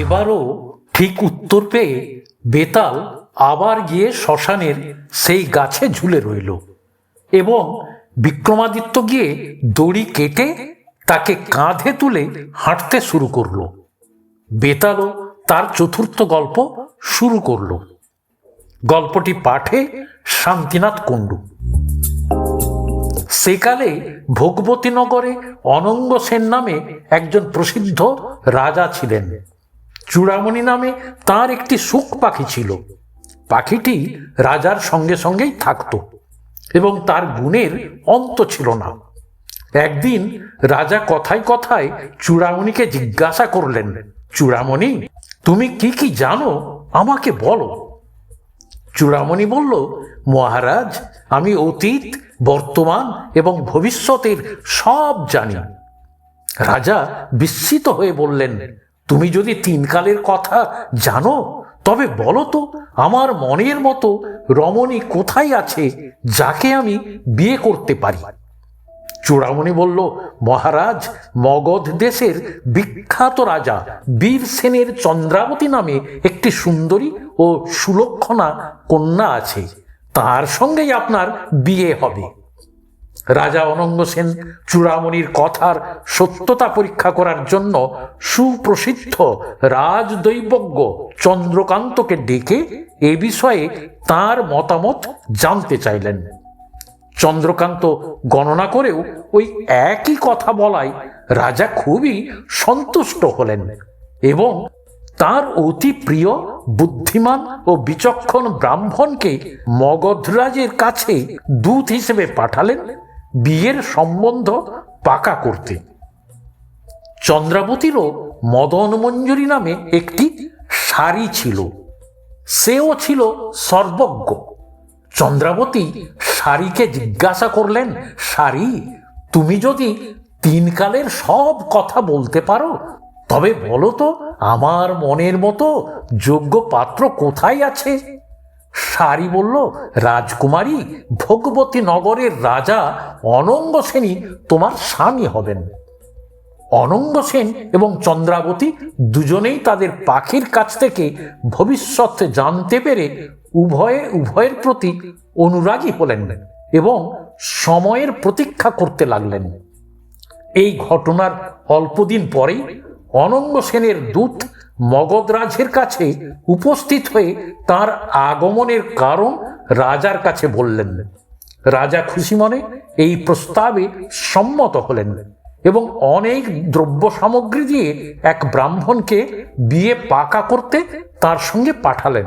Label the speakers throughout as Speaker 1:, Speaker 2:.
Speaker 1: এবারও ঠিক উত্তর পেয়ে বেতাল আবার গিয়ে শ্মশানের সেই গাছে ঝুলে রইল এবং বিক্রমাদিত্য গিয়ে দড়ি কেটে তাকে কাঁধে তুলে হাঁটতে শুরু করল। বেতালও তার চতুর্থ গল্প শুরু করল। গল্পটি পাঠে শান্তিনাথ কুণ্ডু। সেকালে ভোগবতীনগরে অনঙ্গ সেন নামে একজন প্রসিদ্ধ রাজা ছিলেন। চূড়ামণি নামে তার একটি সুখ পাখি ছিল। পাখিটি রাজার সঙ্গে সঙ্গেই থাকত এবং তার গুণের অন্ত ছিল না। একদিন রাজা কথায় কথায় চূড়ামণিকে জিজ্ঞাসা করলেন, চূড়ামণি, তুমি কি কি জানো? আমাকে বলো। চূড়ামণি বলল, মহারাজ, আমি অতীত, বর্তমান এবং ভবিষ্যতের সব জানি। রাজা বিস্মিত হয়ে বললেন তুমি যদি তিনকালের কথা জানো, তবে বলো তো, আমার মনের মতো রমণী কোথায় আছে যাকে আমি বিয়ে করতে পারি? চূড়ামণি বলল, মহারাজ, মগধ দেশের বিখ্যাত রাজা বীর সেনের চন্দ্রাবতী নামে একটি সুন্দরী ও সুলক্ষণা কন্যা আছে। তার সঙ্গেই আপনার বিয়ে হবে। রাজা অনঙ্গ সেন চূড়ামণির কথার সত্যতা পরীক্ষা করার জন্য সুপ্রসিদ্ধ রাজদৈবজ্ঞ চন্দ্রকান্তকে ডেকে এ বিষয়ে তার মতামত জানতে চাইলেন। চন্দ্রকান্ত গণনা করেও ওই একই কথা বলায় রাজা খুবই সন্তুষ্ট হলেন এবং তার অতি প্রিয় বুদ্ধিমান ও বিচক্ষণ ব্রাহ্মণকে মগধরাজের কাছে দূত হিসেবে পাঠালেন বিয়ের সম্বন্ধ পাকা করতে। চন্দ্রাবতীরও মদন মঞ্জুরি নামে একটি শাড়ি ছিল। সেও ছিল সর্বজ্ঞ। চন্দ্রাবতী শাড়িকে জিজ্ঞাসা করলেন, শাড়ি, তুমি যদি তিনকালের সব কথা বলতে পারো, তবে বলো তো, আমার মনের মতো যোগ্য পাত্র কোথায় আছে? শাড়ি বলল, রাজকুমারী, ভোগবতী নগরের রাজা অনঙ্গ সেনই তোমার স্বামী হবেন। অনঙ্গ সেন এবং চন্দ্রাবতী দুজনেই তাদের পাখির কাছ থেকে ভবিষ্যৎ জানতে পেরে উভয়ে, উভয়ের প্রতি অনুরাগী হলেন এবং সময়ের প্রতীক্ষা করতে লাগলেন। এই ঘটনার অল্পদিন পরেই অনঙ্গ সেনের দূত মগধরাজের কাছে উপস্থিত হয়ে তার আগমনের কারণ রাজার কাছে বললেন। রাজা খুশি মনে এই প্রস্তাবে সম্মত হলেন এবং অনেক দ্রব্য সামগ্রী দিয়ে এক ব্রাহ্মণকে বিয়ে পাকা করতে তার সঙ্গে পাঠালেন।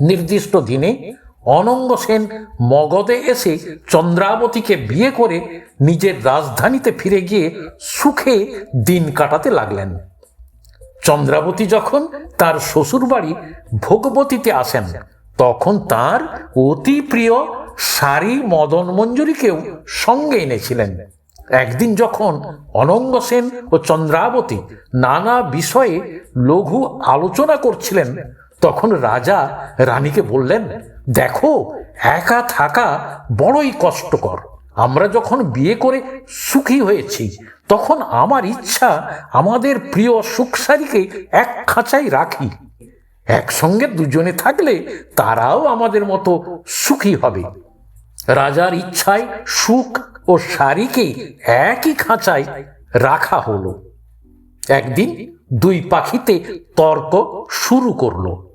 Speaker 1: নির্দিষ্ট দিনে অনঙ্গ সেন মগধে এসে চন্দ্রাবতীকে বিয়ে করে নিজের রাজধানীতে ফিরে গিয়ে সুখে দিন কাটাতে লাগলেন। চন্দ্রাবতী যখন তার শ্বশুরবাড়ি ভোগবতীতে আসেন, তখন তার অতি প্রিয় সারি মদন মঞ্জুরিকেও সঙ্গে এনেছিলেন। একদিন যখন অনঙ্গ সেন ও চন্দ্রাবতী নানা বিষয়ে লঘু আলোচনা করছিলেন, তখন রাজা রানীকে বললেন, দেখো, একা থাকা বড়ই কষ্টকর। আমরা যখন বিয়ে করে সুখী হয়েছি তখন আমার ইচ্ছা আমাদের প্রিয় সুখসারীকে এক খাঁচায় রাখি। একসঙ্গে দুজনে থাকলে তারাও আমাদের মতো সুখী হবে। রাজার ইচ্ছায় সুখ ও শাড়িকে একই খাঁচায় রাখা হলো। একদিন দুই পাখিতে তর্ক শুরু করল।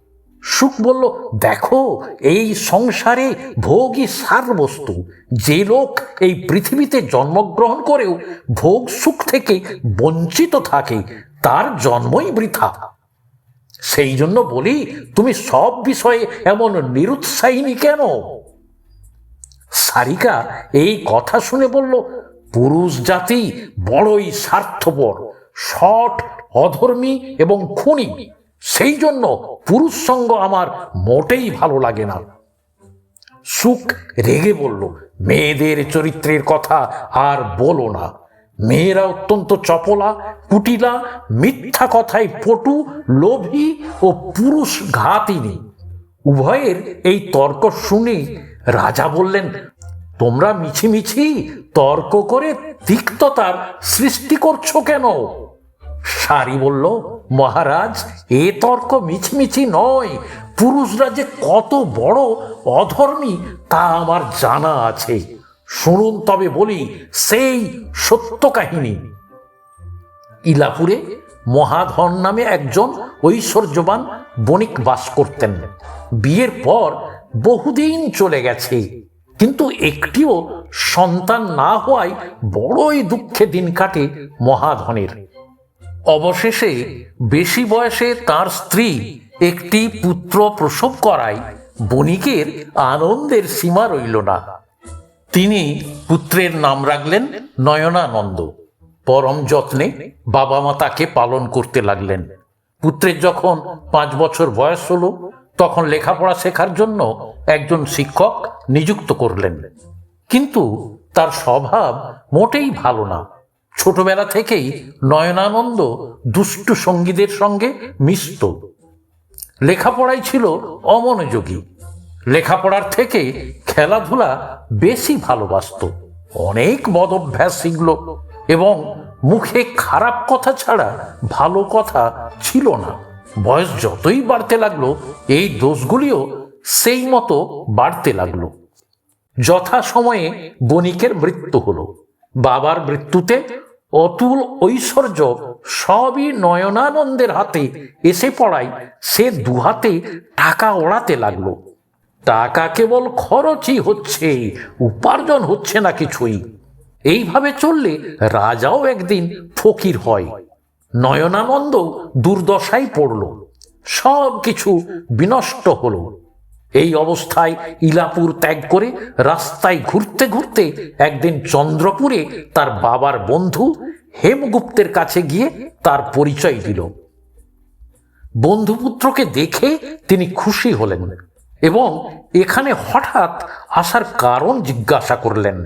Speaker 1: সুখ বলল, দেখো, এই সংসারে ভোগই সার বস্তু যে লোক এই পৃথিবীতে জন্মগ্রহণ করেও ভোগ সুখ থেকে বঞ্চিত থাকে, তার জন্মই বৃথা। সেই জন্য বলি, তুমি সব বিষয়ে এমন নিরুৎসাহিনী কেন? সারিকা এই কথা শুনে বলল, পুরুষ জাতি বড়ই স্বার্থপর শট অধর্মী এবং খুনি। সেই জন্য পুরুষ সঙ্গ আমার মোটেই ভালো লাগে না। সুখ রেগে বলল, মেয়েদের চরিত্রের কথা আর বলো না। মেয়েরা অত্যন্ত চপলা, কুটিলা, মিথ্যা কথায় পটু, লোভী ও পুরুষ ঘাতিনী উভয়ের এই তর্ক শুনে রাজা বললেন, তোমরা মিছিমিছি তর্ক করে তিক্ততার সৃষ্টি করছ কেন? সারি বলল, মহারাজ, এ তর্ক মিছমিছি নয়। পুরুষরা যে কত বড় অধর্মী, তা আমার জানা আছে। শুনুন তবে বলি, সেই সত্য কাহিনী ইলাপুরে মহাধন নামে একজন ঐশ্বর্যবান বণিক বাস করতেন। বিয়ের পর বহুদিন চলে গেছে। কিন্তু একটিও সন্তান না হওয়ায় বড়ই দুঃখে দিন কাটে মহাধনের। অবশেষে বেশি বয়সে তার স্ত্রী একটি পুত্র প্রসব করায়, বণিকের আনন্দের সীমা রইল না। তিনি পুত্রের নাম রাখলেন নয়নানন্দ। পরম যত্নে বাবা মা তাকে পালন করতে লাগলেন। পুত্রের যখন পাঁচ বছর বয়স হলো, তখন লেখাপড়া শেখার জন্য একজন শিক্ষক নিযুক্ত করলেন। কিন্তু তার স্বভাব মোটেই ভালো না। ছোটবেলা থেকেই নয়নানন্দ দুষ্টু সঙ্গীদের সঙ্গে মিশত। লেখাপড়াই ছিল অমনোযোগী। লেখাপড়ার থেকে খেলাধুলা বেশি ভালোবাসত। অনেক মদ অভ্যাস শিখল এবং মুখে খারাপ কথা ছাড়া ভালো কথা ছিল না। বয়স যতই বাড়তে লাগল, এই দোষগুলিও সেই মতো বাড়তে লাগল। যথা সময়ে বণিকের মৃত্যু হলো। বাবার মৃত্যুতে অতুল ঐশ্বর্য সবই নয়নানন্দের হাতে এসে পড়ায় সে দুহাতে টাকা ওড়াতে লাগল। টাকা কেবল খরচই হচ্ছে, উপার্জন হচ্ছে না কিছুই। এইভাবে চললে রাজাও একদিন ফকির হয়। নয়নানন্দ দুর্দশায় পড়ল। সব কিছু বিনষ্ট হলো। এই অবস্থায় ইলাপুর ত্যাগ করে রাস্তায় ঘুরতে ঘুরতে একদিন চন্দ্রপুরে তার বাবার বন্ধু হেমগুপ্তের কাছে গিয়ে তার পরিচয় দিল। বন্ধুপুত্রকে দেখে তিনি খুশি হলেন এবং এখানে হঠাৎ আসার কারণ জিজ্ঞাসা করলেন।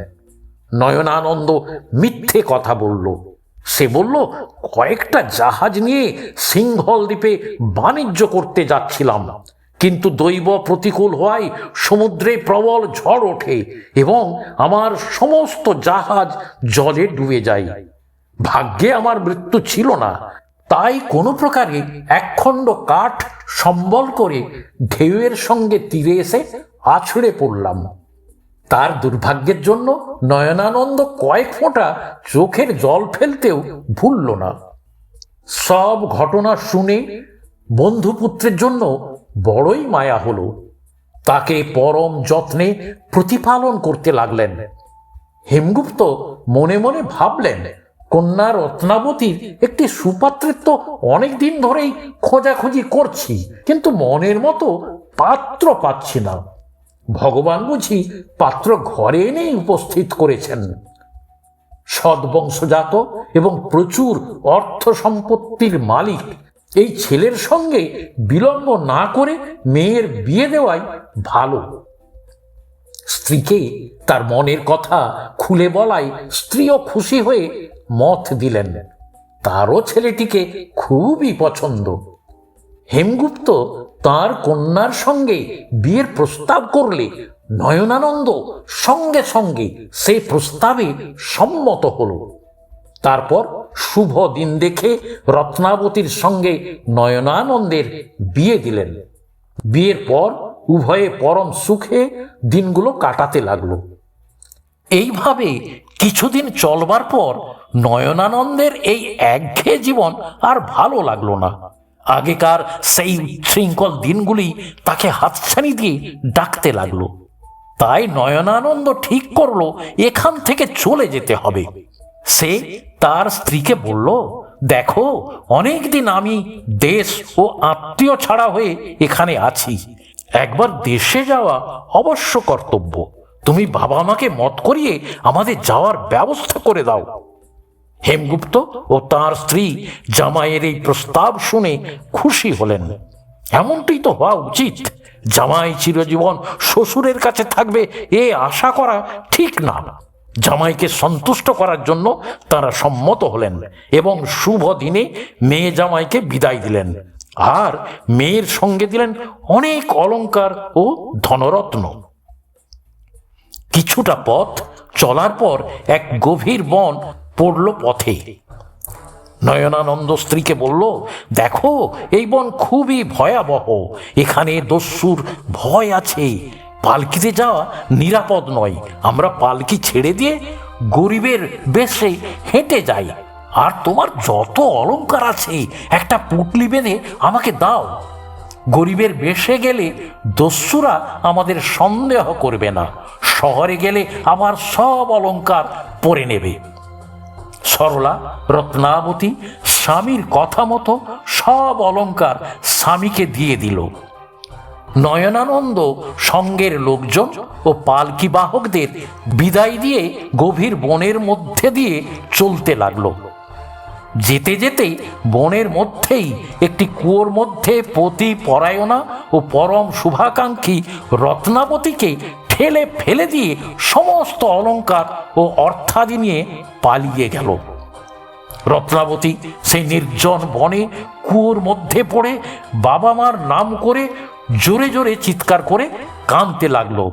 Speaker 1: নয়নানন্দ মিথ্যে কথা বলল। সে বলল, কয়েকটা জাহাজ নিয়ে সিংহল দ্বীপে বাণিজ্য করতে যাচ্ছিলাম। কিন্তু দৈব প্রতিকূল হওয়ায় সমুদ্রে প্রবল ঝড় ওঠে এবং আমার সমস্ত জাহাজ জলে ডুবে যায়। ভাগ্যে আমার মৃত্যু ছিল না। তাই কোনো প্রকারে একখণ্ড কাঠ সম্বল করে ঢেউয়ের সঙ্গে তীরে এসে আছড়ে পড়লাম। তার দুর্ভাগ্যের জন্য নয়নানন্দ কয়েক ফোঁটা চোখের জল ফেলতেও ভুলল না। সব ঘটনা শুনে বন্ধুপুত্রের জন্য বড়ই মায়া হলো। তাকে পরম যত্নে প্রতিপালন করতে লাগলেন। হেমগুপ্ত মনে মনে ভাবলেন, কন্যা রত্নাবতীর একটি সুপাত্রের তো অনেক দিন ধরেই খোঁজাখুঁজি করছি, কিন্তু মনের মতো পাত্র পাচ্ছি না। ভগবান বুঝি পাত্র ঘরে এনেই উপস্থিত করেছেন। সদ্বংশজাত এবং প্রচুর অর্থ সম্পত্তির মালিক এই ছেলের সঙ্গে বিলম্ব না করে মেয়ের বিয়ে দেওয়াই ভালো। স্ত্রীকে তার মনের কথা খুলে বলায় স্ত্রীও খুশি হয়ে মত দিলেন। তারও ছেলেটিকে খুবই পছন্দ। হেমগুপ্ত তার কন্যার সঙ্গে বিয়ের প্রস্তাব করলে নয়নানন্দ সঙ্গে সঙ্গে সেই প্রস্তাবে সম্মত হল। তারপর শুভ দিন দেখে রত্নাবতীর সঙ্গে নয়নানন্দের বিয়ে দিলেন। বিয়ের পর উভয়ে পরম সুখে দিনগুলো কাটাতে লাগল। এইভাবে কিছুদিন চলবার পর নয়নানন্দের এই একঘেয়ে জীবন আর ভালো লাগল না। আগেকার সেই শৃঙ্খল দিনগুলি তাকে হাতছানি দিয়ে ডাকতে লাগল। তাই নয়নানন্দ ঠিক করল, এখান থেকে চলে যেতে হবে। সে তার স্ত্রীকে বলল, দেখো, অনেকদিন আমি দেশ ও আত্মীয় ছাড়া হয়ে এখানে আছি। একবার দেশে যাওয়া অবশ্য কর্তব্য। তুমি বাবা মাকে মত করিয়ে আমাদের যাওয়ার ব্যবস্থা করে দাও। হেমগুপ্ত ও তার স্ত্রী জামাইয়ের এই প্রস্তাব শুনে খুশি হলেন। এমনটি তো হওয়া উচিত। জামাই চিরজীবন শ্বশুরের কাছে থাকবে এ আশা করা ঠিক না। জামাইকে সন্তুষ্ট করার জন্য তারা সম্মত হলেন এবং শুভ দিনে মেয়ে জামাইকে বিদায় দিলেন। আর মেয়ের সঙ্গে দিলেন অনেক অলংকার ও ধনরত্ন। কিছুটা পথ চলার পর এক গভীর বন পড়ল পথে। নয়নানন্দ স্ত্রীকে বলল, দেখো, এই বন খুবই ভয়াবহ। এখানে দস্যুর ভয় আছে। পালকিতে যাওয়া নিরাপদ নয়। আমরা পালকি ছেড়ে দিয়ে গরিবের বেশে হেঁটে যাই। আর তোমার যত অলংকার আছে, একটা পুটলি বেঁধে আমাকে দাও। গরিবের বেশে গেলে দস্যুরা আমাদের সন্দেহ করবে না। শহরে গেলে আবার সব অলংকার পরে নেবে। সরলা, রত্নাবতী, স্বামীর কথা মতো সব অলংকার স্বামীকে দিয়ে দিল। নয়নানন্দ সঙ্গের লোকজন ও পালকি বাহকদের বিদায় দিয়ে গভীর বনের মধ্যে দিয়ে চলতে লাগল। যেতে যেতে বনের মধ্যেই একটি কুয়োর মধ্যে পতি পরায়ণা ও পরম শুভাকাঙ্ক্ষী রত্নাবতীকে ঠেলে ফেলে দিয়ে সমস্ত অলঙ্কার ও অর্থাদি নিয়ে পালিয়ে গেল। রত্নাবতী সেই নির্জন বনে কুয়োর মধ্যে পড়ে বাবা মার নাম করে জোরে জোরে চিৎকার করে কাঁদতে লাগল।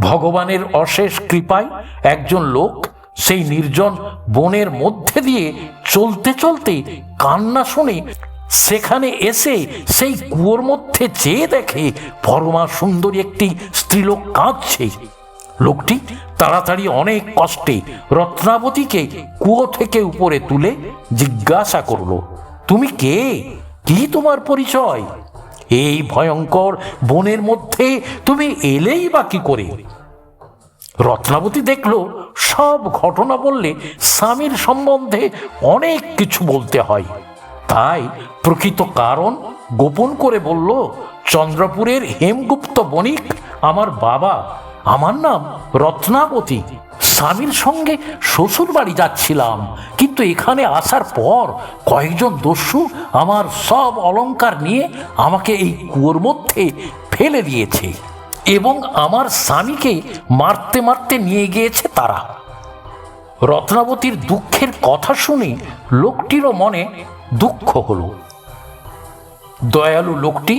Speaker 1: ভগবানের অশেষ কৃপায় একজন লোক সেই নির্জন বনের মধ্যে দিয়ে চলতে চলতে কান্না শুনে সেখানে এসে সেই কুয়োর মধ্যে চেয়ে দেখে পরমা সুন্দরী একটি স্ত্রীলোক কাঁদছে। লোকটি তাড়াতাড়ি অনেক কষ্টে রত্নাবতীকে কুয়ো থেকে উপরে তুলে জিজ্ঞাসা করল, তুমি কে? কি তোমার পরিচয়? এই ভয়ঙ্কর বনের মধ্যে তুমি এলেই বা কি করে? রত্নাবতী দেখল, সব ঘটনা বললে স্বামীর সম্বন্ধে অনেক কিছু বলতে হয়। তাই প্রকৃত কারণ গোপন করে বলল, চন্দ্রপুরের হেমগুপ্ত বণিক আমার বাবা। আমার নাম রত্নাবতী। স্বামীর সঙ্গে শ্বশুর বাড়ি যাচ্ছিলাম, কিন্তু এখানে আসার পর কয়েকজন দস্যু আমার সব অলংকার নিয়ে আমাকে এই কুয়োর মধ্যে ফেলে দিয়েছে এবং আমার স্বামীকে মারতে মারতে নিয়ে গিয়েছে তারা। রত্নাবতীর দুঃখের কথা শুনে লোকটিরও মনে দুঃখ হলো। দয়ালু লোকটি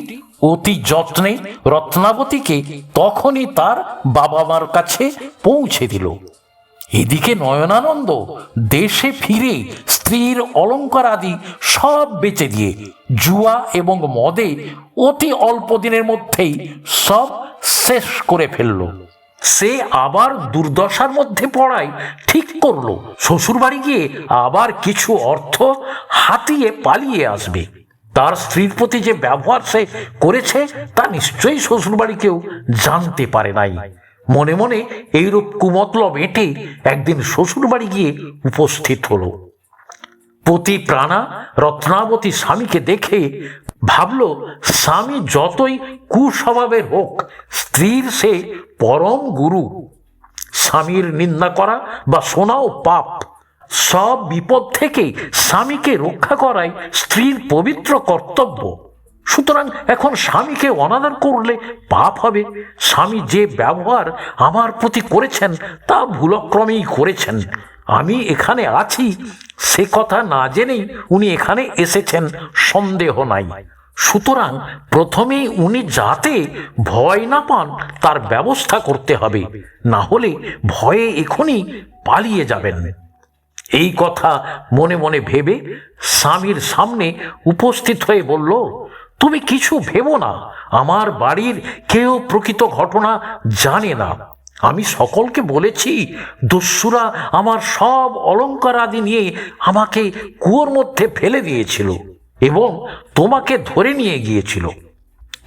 Speaker 1: অতি যত্নে রত্নাবতীকে তখনই তার বাবা মার কাছে পৌঁছে দিল। এদিকে নয়নানন্দ দেশে ফিরে স্ত্রীর অলংকার আদি সব বেচে দিয়ে জুয়া এবং মদে অতি অল্প দিনের মধ্যেই সব শেষ করে ফেলল। সে আবার দুর্দশার মধ্যে পড়ায় ঠিক করল, শ্বশুরবাড়ি গিয়ে আবার কিছু অর্থ হাতিয়ে পালিয়ে আসবে। তার স্ত্রীর প্রতি যে ব্যবহার সে করেছে তা নিশ্চয়ই শ্বশুরবাড়ি কেউ জানতে পারে নাই। মনে মনে এইরূপ কুমতলব এঁটে একদিন শ্বশুরবাড়ি গিয়ে উপস্থিত হলো। পতি প্রাণা রত্নাবতী স্বামীকে দেখে ভাবল, স্বামী যতই কুস্বভাবের হোক, স্ত্রীর সে পরম গুরু। স্বামীর নিন্দা করা বা শোনাও পাপ, সব বিপদ থেকে স্বামীকে রক্ষা করাই স্ত্রীর পবিত্র কর্তব্য। সুতরাং এখন স্বামীকে অনাদর করলে পাপ হবে। স্বামী যে ব্যবহার আমার প্রতি করেছেন, তা ভুলক্রমেই করেছেন। আমি এখানে আছি, সে কথা না জেনেই উনি এখানে এসেছেন, সন্দেহ নাই। সুতরাং প্রথমেই উনি যাতে ভয় না পান, তার ব্যবস্থা করতে হবে। না হলে ভয়ে এখনই পালিয়ে যাবেন। এই কথা মনে মনে ভেবে স্বামীর সামনে উপস্থিত হয়ে বলল তুমি কিছু ভেবো না। আমার বাড়ির কেউ প্রকৃত ঘটনা জানে না। আমি সকলকে বলেছি দস্যুরা আমার সব অলংকার আদি নিয়ে আমাকে কুয়োর মধ্যে ফেলে দিয়েছিল এবং তোমাকে ধরে নিয়ে গিয়েছিল।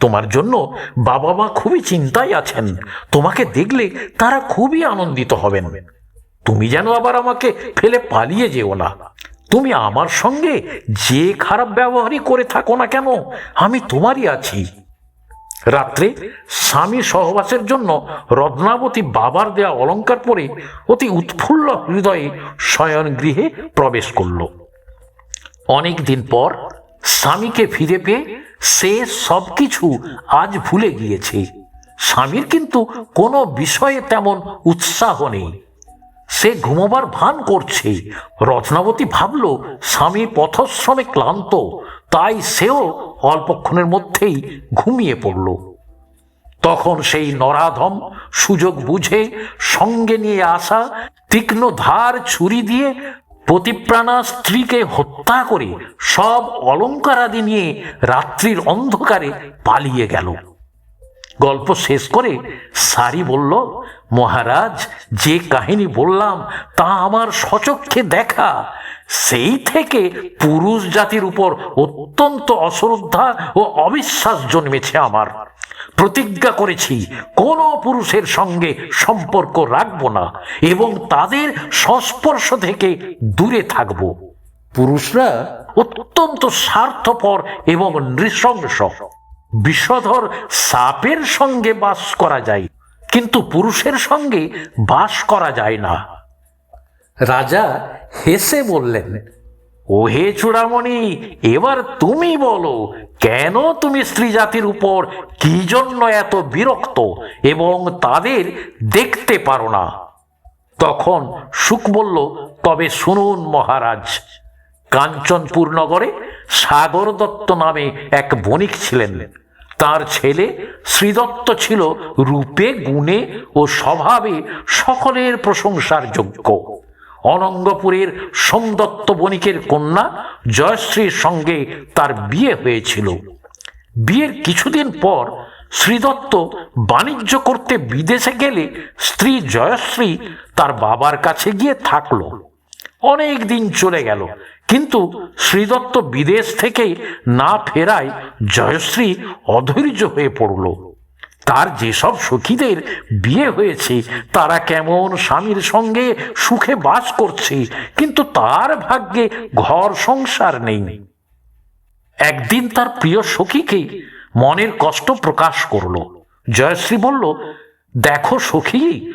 Speaker 1: তোমার জন্য বাবা মা খুবই চিন্তায় আছেন। তোমাকে দেখলে তারা খুবই আনন্দিত হবেন। তুমি যেন আবার আমাকে ফেলে পালিয়ে যেও না। তুমি আমার সঙ্গে যে খারাপ ব্যবহারই করে থাকো না কেন, আমি তোমারই আছি। রাত্রে স্বামী সহবাসের জন্য রত্নাবতী বাবার দেয়া অলংকার পরে অতি উৎফুল্ল হৃদয়ে শয়ন গৃহে প্রবেশ করল। অনেক দিন পর স্বামীকে ফিরে পেয়ে সে সব কিছু আজ ভুলে গিয়েছে। স্বামীর কিন্তু কোনো বিষয়ে তেমন উৎসাহ নেই। সে ঘুমোবার ভান করছে। রত্নাবতী ভাবল, স্বামী পথশ্রমে ক্লান্ত, তাই সেও অল্পক্ষণের মধ্যেই ঘুমিয়ে পড়ল। তখন সেই নরাধম সুযোগ বুঝে সঙ্গে নিয়ে আসা তীক্ষ্ণ ধার ছুরি দিয়ে প্রতিপ্রাণা স্ত্রীকে হত্যা করে সব অলঙ্কারাদি নিয়ে রাত্রির অন্ধকারে পালিয়ে গেল। গল্প শেষ করে সারি বলল, মহারাজ, যে কাহিনী বললাম, তা আমার সচক্ষে দেখা। সেই থেকে পুরুষ জাতির উপর অত্যন্ত অশ্রদ্ধা ও অবিশ্বাস জন্মেছে আমার। প্রতিজ্ঞা করেছি, কোনো পুরুষের সঙ্গে সম্পর্ক রাখব না এবং তাদের সংস্পর্শ থেকে দূরে থাকব। পুরুষরা অত্যন্ত স্বার্থপর এবং নৃশংস। বিষধর সাপের সঙ্গে বাস করা যায়, কিন্তু পুরুষের সঙ্গে বাস করা যায় না। রাজা হেসে বললেন, ওহে চূড়ামণি, এবার তুমি বলো, কেন তুমি স্ত্রী জাতির উপর কি জন্য এত বিরক্ত এবং তাদের দেখতে পারো না? তখন সুখ বলল, তবে শুনুন মহারাজ, কাঞ্চনপুর নগরে সাগর দত্ত নামে এক বণিক ছিলেন। তার ছেলে শ্রীদত্ত ছিল রূপে, গুণে ও স্বভাবে সকলের প্রশংসার যোগ্য। অনঙ্গপুরের সোমদত্ত বণিকের কন্যা জয়শ্রীর সঙ্গে তার বিয়ে হয়েছিল। বিয়ের কিছুদিন পর শ্রীদত্ত বাণিজ্য করতে বিদেশে গেলে স্ত্রী জয়শ্রী তার বাবার কাছে গিয়ে থাকল। অনেক দিন চলে গেল। কিন্তু শ্রীদত্ত বিদেশ থেকে না ফেরায় জয়শ্রী অধৈর্য হয়ে পড়ল। তার যেসব সখীদের বিয়ে হয়েছে, তারা কেমন স্বামীর সঙ্গে সুখে বাস করছে, কিন্তু তার ভাগ্যে ঘর সংসার নেই। একদিন তার প্রিয় সখীকে মনের কষ্ট প্রকাশ করল। জয়শ্রী বলল, দেখো সখী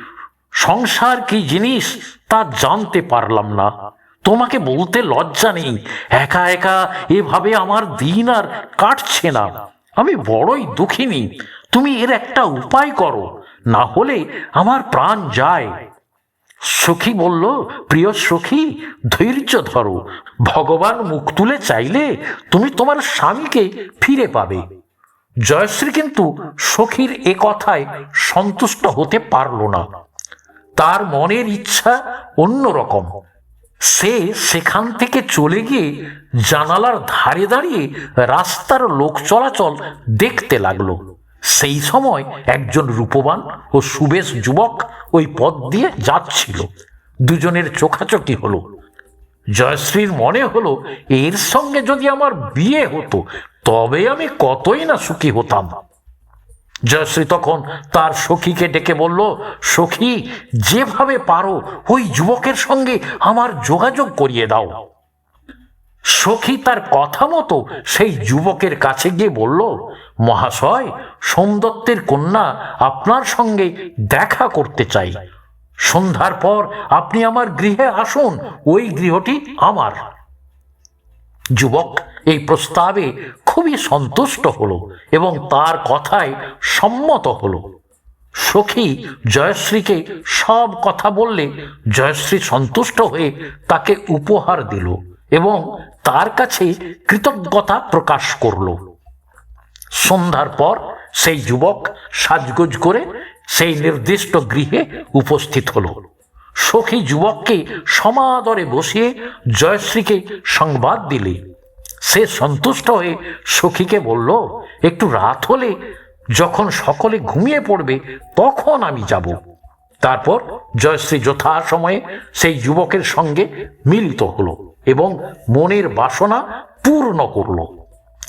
Speaker 1: সংসার কি জিনিস তা জানতে পারলাম না। তোমাকে বলতে লজ্জা নেই। একা একা এভাবে আমার দিন আর কাটছে না। আমি বড়ই দুঃখিনী। তুমি এর একটা উপায় করো, না হলে আমার প্রাণ যায়। সখী বলল, প্রিয় সখী, ধৈর্য ধরো। ভগবান মুখ তুলে চাইলে তুমি তোমার স্বামীকে ফিরে পাবে। জয়শ্রী কিন্তু সখীর এ কথায় সন্তুষ্ট হতে পারল না। তার মনের ইচ্ছা অন্যরকম। সে সেখান থেকে চলে গিয়ে জানালার ধারে দাঁড়িয়ে রাস্তার লোক চলাচল দেখতে লাগল। সেই সময় একজন রূপবান ও সুবেশ যুবক ওই পথ দিয়ে যাচ্ছিল। দুজনের চোখাচোখি হলো। জয়শ্রীর মনে হলো, এর সঙ্গে যদি আমার বিয়ে হতো, তবে আমি কতই না সুখী হতাম। জয়শ্রী তখন তার সখীকে ডেকে বলল, সখী, যেভাবে পারো ওই যুবকের সঙ্গে আমার যোগাযোগ করিয়ে দাও। সখী তার কথা মতো সেই যুবকের কাছে গিয়ে বলল, মহাশয়, সোমদত্তের কন্যা আপনার সঙ্গে দেখা করতে চাই। সন্ধ্যার পর আপনি আমার গৃহে আসুন, ওই গৃহটি আমার। যুবক এই প্রস্তাবে খুবই সন্তুষ্ট হলো এবং তার কথায় সম্মত হলো। সখী জয়শ্রীকে সব কথা বললে জয়শ্রী সন্তুষ্ট হয়ে তাকে উপহার দিল এবং তার কাছে কৃতজ্ঞতা প্রকাশ করল। সন্ধ্যার পর সেই যুবক সাজগোজ করে সেই নির্দিষ্ট গৃহে উপস্থিত হলো। সখী যুবককে সমাদরে বসিয়ে জয়শ্রীকে সংবাদ দিলে। সে সন্তুষ্ট হয়ে সখীকে বলল, একটু রাত হলে যখন সকলে ঘুমিয়ে পড়বে, তখন আমি যাব। তারপর জয়শ্রী যথা সময়ে সেই যুবকের সঙ্গে মিলিত হলো এবং মনের বাসনা পূর্ণ করল।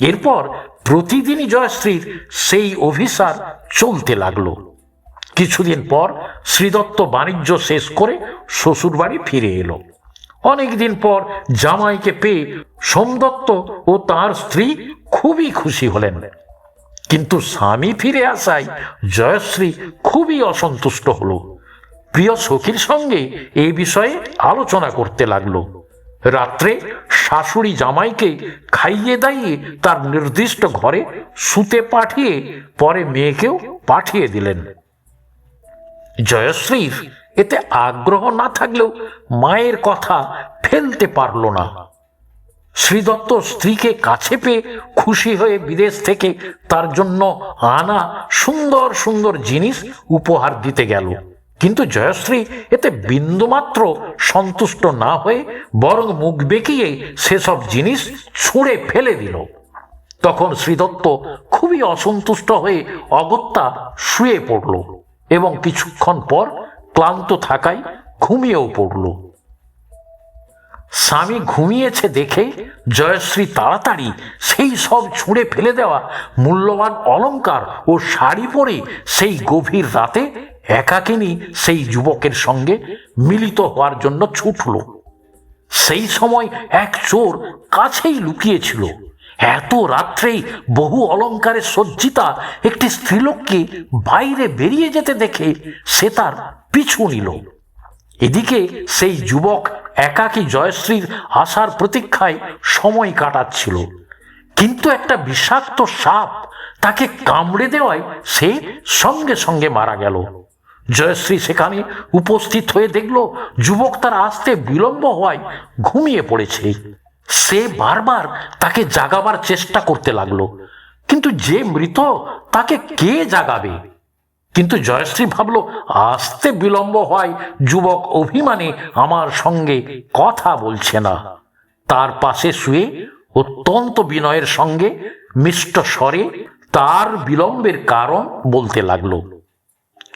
Speaker 1: এরপর প্রতিদিনই জয়শ্রীর সেই অভিসার চলতে লাগল। কিছুদিন পর শ্রীদত্ত বাণিজ্য শেষ করে শ্বশুরবাড়ি ফিরে এলো। অনেকদিন পর জামাইকে পেয়ে সোমদত্ত ও তার স্ত্রী খুবই খুশি হলেন। কিন্তু স্বামী ফিরে আসায় জয়শ্রী খুবই অসন্তুষ্ট হল। প্রিয় সখীর সঙ্গে এই বিষয়ে আলোচনা করতে লাগল। রাত্রে শাশুড়ি জামাইকে খাইয়ে দাইয়ে তার নির্দিষ্ট ঘরে শুতে পাঠিয়ে পরে মেয়েকেও পাঠিয়ে দিলেন। জয়শ্রীর এতে আগ্রহ না থাকলেও মায়ের কথা ফেলতে পারল না। শ্রীদত্ত স্ত্রীকে কাছে পেয়ে খুশি হয়ে বিদেশ থেকে তার জন্য আনা সুন্দর সুন্দর জিনিস উপহার দিতে গেল। কিন্তু জয়শ্রী এতে বিন্দুমাত্র সন্তুষ্ট না হয়ে বরং মুখ বেঁকিয়ে সেসব জিনিস ছুঁড়ে ফেলে দিল। তখন শ্রীদত্ত খুবই অসন্তুষ্ট হয়ে অগত্যা শুয়ে পড়ল। এবং কিছুক্ষণ পর ক্লান্ত থাকায় ঘুমিয়েও পড়ল। স্বামী ঘুমিয়েছে দেখে জয়শ্রী তাড়াতাড়ি সেই সব ছুঁড়ে ফেলে দেওয়া মূল্যবান অলঙ্কার ও শাড়ি পরে সেই গভীর রাতে একাকিনী সেই যুবকের সঙ্গে মিলিত হওয়ার জন্য ছুটল। সেই সময় এক চোর কাছেই লুকিয়েছিল। এত রাত্রেই বহু অলংকারে সজ্জিতা একটি স্ত্রীলোককে বাইরে বেরিয়ে যেতে দেখে সে তার পিছু নিল। এদিকে সেই যুবক একাকী জয়শ্রীর আসার প্রতীক্ষায় সময় কাটাচ্ছিল। কিন্তু একটা বিষাক্ত সাপ তাকে কামড়ে দেওয়ায় সে সঙ্গে সঙ্গে মারা গেল। জয়শ্রী সেখানে উপস্থিত হয়ে দেখল, যুবক তার আসতে বিলম্ব হওয়ায় ঘুমিয়ে পড়েছে। সে বারবার তাকে জাগাবার চেষ্টা করতে লাগল। কিন্তু যে মৃত তাকে কে জাগাবে? কিন্তু জয়শ্রী ভাবল, আসতে বিলম্ব হয়, যুবক অভিমানে আমার সঙ্গে কথা বলছে না। তার পাশে শুয়ে অত্যন্ত বিনয়ের সঙ্গে মিষ্ট স্বরে তার বিলম্বের কারণ বলতে লাগল।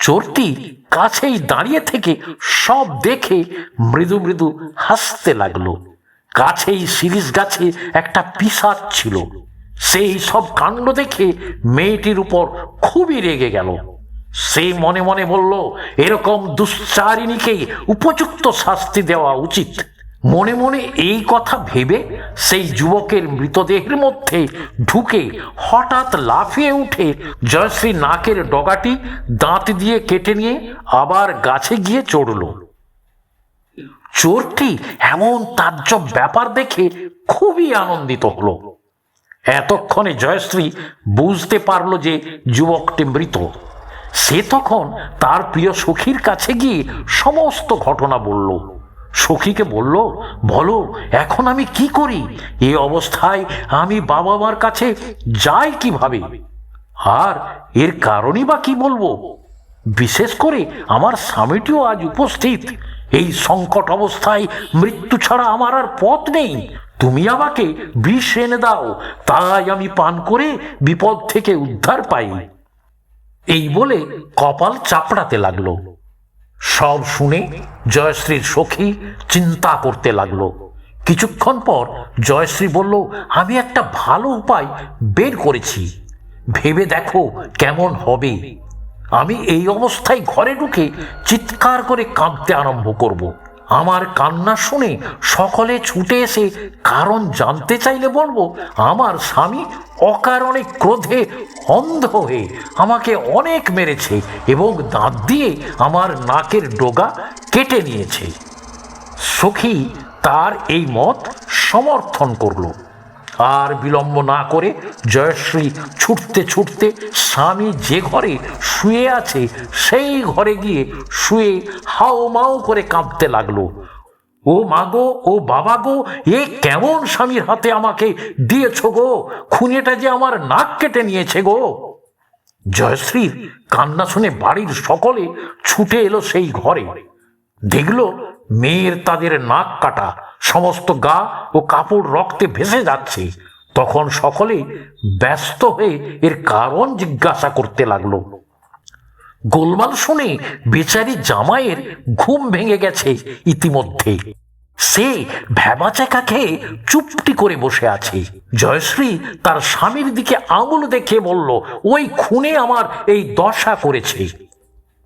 Speaker 1: চোরটি কাছেই দাঁড়িয়ে থেকে সব দেখে মৃদু মৃদু হাসতে লাগল। কাছেই শিরিষ গাছে একটা পিসাচ ছিল। সেই সব কাণ্ড দেখে মেয়েটির উপর খুবই রেগে গেল। সে মনে মনে বলল, এরকম দুশ্চারিণীকে উপযুক্ত শাস্তি দেওয়া উচিত। মনে মনে এই কথা ভেবে সেই যুবকের মৃতদেহের মধ্যে ঢুকে হঠাৎ লাফিয়ে উঠে জয়শ্রী নাকের ডগাটি দাঁত দিয়ে কেটে নিয়ে আবার গাছে গিয়ে চড়ল। চোরটি এমন তাজ্জব ব্যাপার দেখে খুবই আনন্দিত হলো। এতক্ষণে জয়শ্রী বুঝতে পারল যে যুবকটি মৃত। সে তখন তার প্রিয় সখীর কাছে গিয়ে সমস্ত ঘটনা বলল। সখীকে বলল, বলো, এখন আমি কি করি? এ অবস্থায় আমি বাবা মার কাছে যাই কীভাবে? আর এর কারণই বা কি বলব? বিশেষ করে আমার স্বামীটিও আজ উপস্থিত। এই সংকট অবস্থায় মৃত্যু ছাড়া আমার আর পথ নেই। তুমি আমাকে বিষ এনে দাও, তাই আমি পান করে বিপদ থেকে উদ্ধার পাই। এই বলে কপাল চাপড়াতে লাগল। সব শুনে জয়শ্রীর সখী চিন্তা করতে লাগল। কিছুক্ষণ পর জয়শ্রী বলল, আমি একটা ভালো উপায় বের করেছি। ভেবে দেখো কেমন হবে। আমি এই অবস্থায় ঘরে ঢুকে চিৎকার করে কাঁদতে আরম্ভ করব। আমার কান্না শুনে সকলে ছুটে এসে কারণ জানতে চাইলে বলব, আমার স্বামী অকারণে ক্রোধে অন্ধ হয়ে আমাকে অনেক মেরেছে এবং দাঁত দিয়ে আমার নাকের ডোগা কেটে নিয়েছে সখী তার এই মত সমর্থন করল আর বিলম্ব না করে জয়শ্রী ছুটতে ছুটতে স্বামী যে ঘরে শুয়ে আছে, সেই ঘরে গিয়ে শুয়ে হাও মাও করে কাঁদতে লাগল। ও মাগো ও বাবা গো, এ কেমন স্বামীর হাতে আমাকে দিয়েছ গো? খুনেটা যে আমার নাক কেটে নিয়েছে গো। জয়শ্রীর কান্না শুনে বাড়ির সকলে ছুটে এলো সেই ঘরে। দেখল মেয়ের তাদের নাক কাটা, সমস্ত গা ও কাপড় রক্তে ভেসে যাচ্ছে। তখন সকলে ব্যস্ত হয়ে এর কারণ জিজ্ঞাসা করতে লাগল। গোলমাল শুনে বেচারি জামাইয়ের ঘুম ভেঙে গেছে ইতিমধ্যে। সে ভ্যাবাচাকা খেয়ে চুপটি করে বসে আছে। জয়শ্রী তার স্বামীর দিকে আঙুল দেখে বলল, ওই খুনে আমার এই দশা করেছে।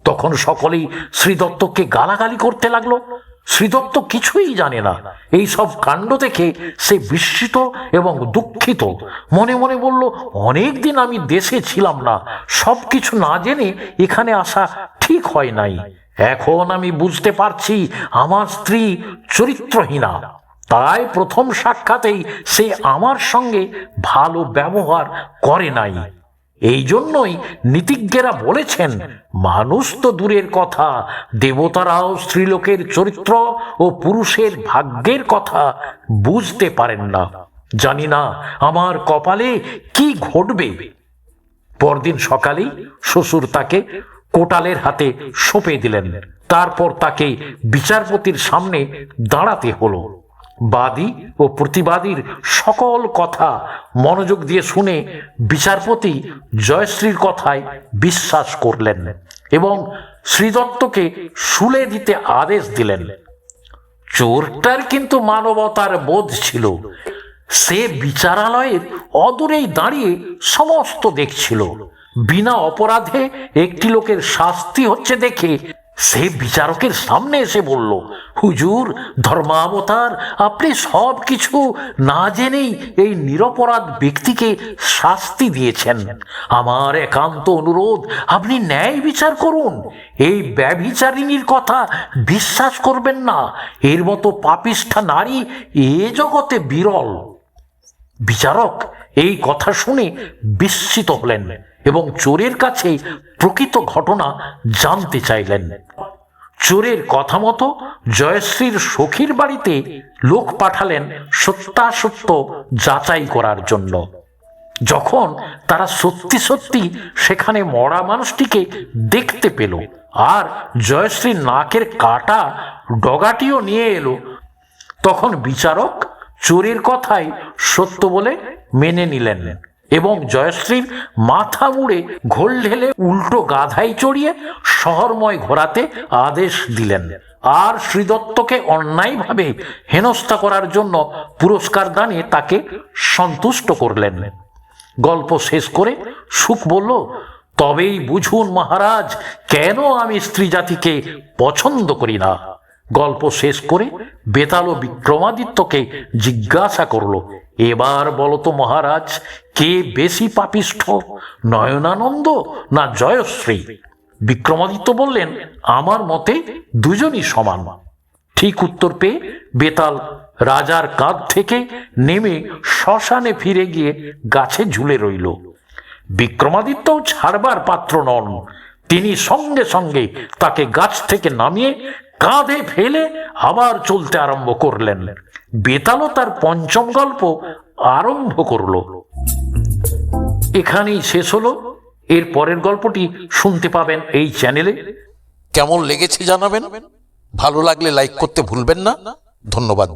Speaker 1: তখন সকলেই শ্রীদত্তকে গালাগালি করতে লাগল। শ্রীদত্ত কিছুই জানে না। এই সব কাণ্ড দেখে সে বিস্মিত এবং দুঃখিত। মনে মনে বলল অনেক দিন আমি দেশে ছিলাম না। সব কিছু না জেনে এখানে আসা ঠিক হয় নাই। এখন আমি বুঝতে পারছি আমার স্ত্রী চরিত্রহীনা। তাই প্রথম সাক্ষাতেই সে আমার সঙ্গে ভালো ব্যবহার করে নাই। এই জন্যই নীতিজ্ঞেরা বলেছেন, মানুষ তো দূরের কথা, দেবতারাও স্ত্রীলোকের চরিত্র ও পুরুষের ভাগ্যের কথা বুঝতে পারেন না। জানি না আমার কপালে কি ঘটবে। পরদিন সকালেই শ্বশুর তাকে কোটালের হাতে সঁপে দিলেন। তারপর তাকে বিচারপতির সামনে দাঁড়াতে হলো। বাদী ও প্রতিবাদীর সকল কথা মনোযোগ দিয়ে শুনে বিচারপতি জয়শ্রীর কথায় বিশ্বাস করলেন এবং শ্রীদত্তকে শুলে দিতে আদেশ দিলেন। চোরটার কিন্তু মানবতার বোধ ছিল। সে বিচারালয়ের অদূরেই দাঁড়িয়ে সমস্ত দেখছিল। বিনা অপরাধে একটি লোকের শাস্তি হচ্ছে দেখে সে বিচারকের সামনে এসে বলল, হুজুর, ধর্মাবতার, আপনি সব কিছু না জেনেই এই নিরপরাধ ব্যক্তিকে শাস্তি দিয়েছেন। আমার একান্ত অনুরোধ, আপনি ন্যায় বিচার করুন। এই ব্যভিচারিণীর কথা বিশ্বাস করবেন না। এর মতো পাপিষ্ঠা নারী এ জগতে বিরল। বিচারক এই কথা শুনে বিস্মিত হলেন। এবং চোরের কাছে প্রকৃত ঘটনা জানতে চাইলেন। চোরের কথা মতো জয়শ্রীর সখীর বাড়িতে লোক পাঠালেন সত্যাসত্য যাচাই করার জন্য। যখন তারা সত্যি সত্যি সেখানে মরা মানুষটিকে দেখতে পেল আর জয়শ্রীর নাকের কাটা ডগাটিও নিয়ে এলো, তখন বিচারক চোরের কথাই সত্য বলে মেনে নিলেন। এবং জয়শ্রীর মাথা মুড়ে ঘোল ঢেলে উল্টো গাধায় চড়িয়ে শহরময় ঘোরাতে আদেশ দিলেন। আর শ্রীদত্তকে অন্যায়ভাবে হেনস্থা করার জন্য পুরস্কার দানে তাকে সন্তুষ্ট করলেন। গল্প শেষ করে সুখ বলল, তবেই বুঝুন মহারাজ, কেন আমি স্ত্রী জাতিকে পছন্দ করি না? গল্প শেষ করে বেতাল বিক্রমাদিত্যকে জিজ্ঞাসা করল, এবার বলতো মহারাজ কে বেশি পাপিষ্ঠ, নয়নানন্দ না জয়শ্রী? বিক্রমাদিত্য বললেন, আমার মতে দুজনই সমান। ঠিক উত্তর পেয়ে বেতাল রাজার কাঁধ থেকে নেমে শ্মশানে ফিরে গিয়ে গাছে ঝুলে রইল। বিক্রমাদিত্য ছাড়বার পাত্র নন। তিনি সঙ্গে সঙ্গে তাকে গাছ থেকে নামিয়ে কাঁধে ফেলে আবার চলতে আরম্ভ করলেন। বেতালও তার পঞ্চম গল্প আরম্ভ করল। এখানেই শেষ হলো। এর পরের গল্পটি শুনতে পাবেন এই চ্যানেলে।
Speaker 2: কেমন লেগেছে জানাবেন? ভালো লাগলে লাইক করতে ভুলবেন না। ধন্যবাদ।